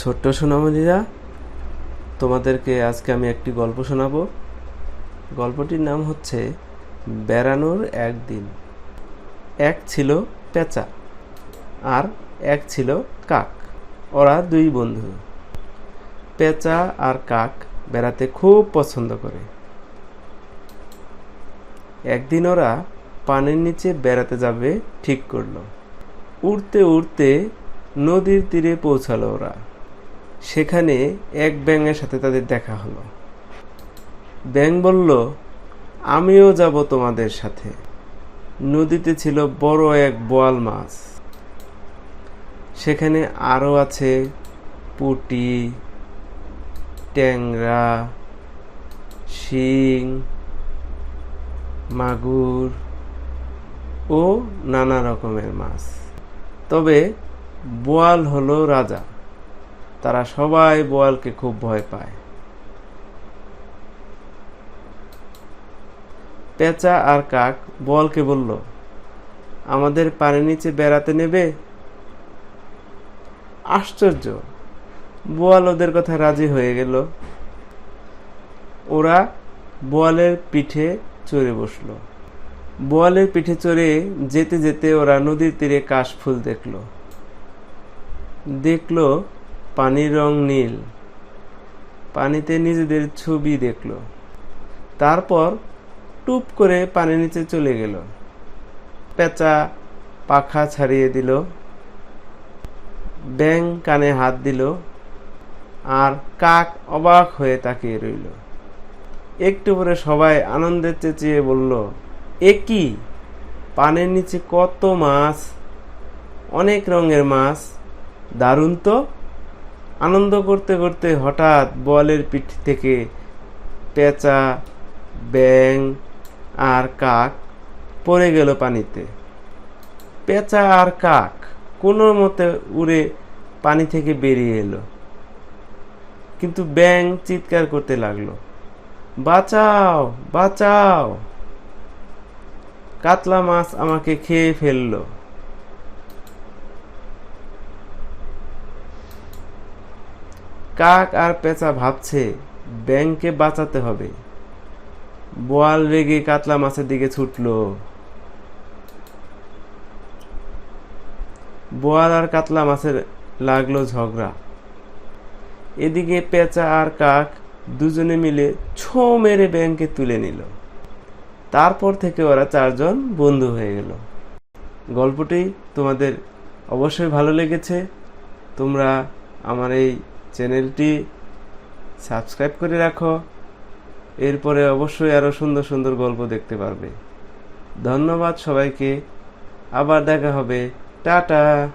ছোট্ট সোনামণিরা তোমাদেরকে আজকে আমি একটি গল্প শোনাবো। গল্পটির নাম হচ্ছে বেড়ানোর একদিন। এক ছিল পেঁচা আর এক ছিল কাক। ওরা দুই বন্ধু। পেঁচা আর কাক বেড়াতে খুব পছন্দ করে। একদিন ওরা পানির নিচে বেড়াতে যাবে, ঠিক করল। উড়তে উড়তে নদীর তীরে পৌঁছালো ওরা। সেখানে এক ব্যাঙের সাথে তাদের দেখা হলো। ব্যাঙ বলল, আমিও যাব তোমাদের সাথে। নদীতে ছিল বড় এক বোয়াল মাছ। সেখানে আরও আছে পুটি, ট্যাংরা, শিং, মাগুর ও নানা রকমের মাছ। তবে বোয়াল হলো রাজা। তারা সবাই বোয়ালকে খুব ভয় পায়। পেঁচা আর কাক বোয়ালকে বলল, আমাদের পানির নিচে বেড়াতে নেবে? আশ্চর্য! বোয়াল ওদের কথা রাজি হয়ে গেল। ওরা বোয়ালের পিঠে চড়ে বসল। বোয়ালের পিঠে চড়ে যেতে যেতে ওরা নদীর তীরে কাশফুল দেখল। দেখল পানির রং নীল। পানিতে নিজেদের ছবি দেখল। তারপর টুপ করে পানির নিচে চলে গেল। পেঁচা পাখা ছাড়িয়ে দিল। ব্যাং কানে হাত দিল। আর কাক অবাক হয়ে তাকিয়ে রইল। একটু পরে সবাই আনন্দের চেঁচিয়ে বলল, এ কি? পানির নিচে কত মাছ? অনেক রঙের মাছ। দারুণ তো? আনন্দ করতে করতে হঠাৎ বলের পিঠ থেকে পেঁচা ব্যাং আর কাক পড়ে গেল পানিতে। পেঁচা আর কাক কোনো মতে উড়ে পানি থেকে বেরিয়ে এলো। কিন্তু ব্যাং চিৎকার করতে লাগল, বাঁচাও বাঁচাও। কাতলা মাছ আমাকে খেয়ে ফেলল। কাক আর পেঁচা ভাবছে, ব্যাংকে বাঁচাতে হবে। বোয়াল রেগে কাতলা মাছের দিকে ছুটলো। বোয়াল আর কাতলা মাছের লাগল ঝগড়া। এদিকে পেঁচা আর কাক দুজনে মিলে ছো মেরে ব্যাংকে তুলে নিল। তারপর থেকে ওরা চারজন বন্ধু হয়ে গেল। গল্পটি তোমাদের অবশ্যই ভালো লেগেছে। তোমরা আমার এই চ্যানেলটি সাবস্ক্রাইব করে রাখো। এরপরে অবশ্যই আরও সুন্দর সুন্দর গল্প দেখতে পারবে। ধন্যবাদ সবাইকে। আবার দেখা হবে। টাটা।